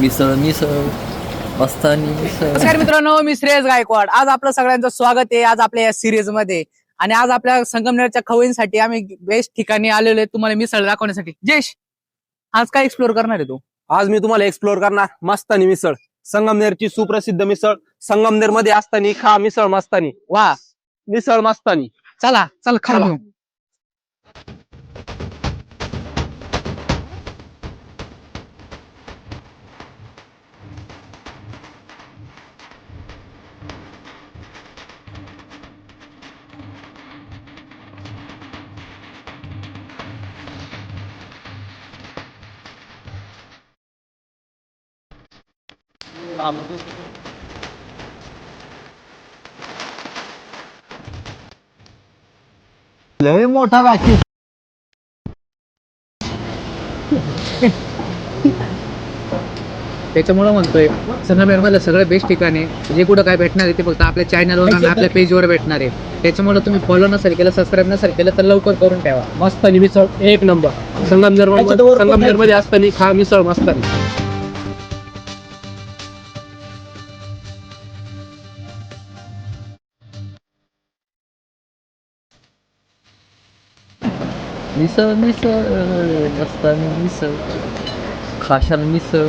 मिसळ मिसळ मस्तानी मिसळ. नमस्कार मित्रांनो मी श्रेयस गायकवाड. आज आपलं सगळ्यांचं स्वागत आहे आज आपल्या या सिरीजमध्ये आणि आज आपल्या संगमनेरच्या खवयींसाठी आम्ही बेस्ट ठिकाणी आलेलो आहे तुम्हाला मिसळ दाखवण्यासाठी. जयश आज काय एक्सप्लोर करणार आहे तू? आज मी तुम्हाला एक्सप्लोर करणार मस्तानी मिसळ. संगमनेरची सुप्रसिद्ध मिसळ. संगमनेरमध्ये असताना खा मिसळ मस्तानी. वा. मिसळ मस्तानी. चला चला खाऊ लय मोठा बाकी त्याच्यामुळे म्हणतोय संगमनेरमधलं सगळं बेस्ट ठिकाण आहे जे कुठं काय भेटणार आहे ते फक्त आपल्या चॅनलवर आणि आपल्या पेजवर भेटणार आहे. त्याच्यामुळे तुम्ही फॉलो नसेल केलं सबस्क्राईब नसेल केलं तर लवकर करून ठेवा. मस्तानी मिसळ एक नंबर संगमनेर संगमनेरमध्ये असताना खा मिसळ मस्तानी मिसळ मिसळ रस्तानी मिसळ. खाशाल मिसळ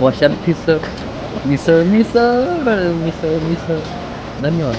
वशाल फिसळ. मिसळ मिसळ मिसळ मिसळ. धन्यवाद.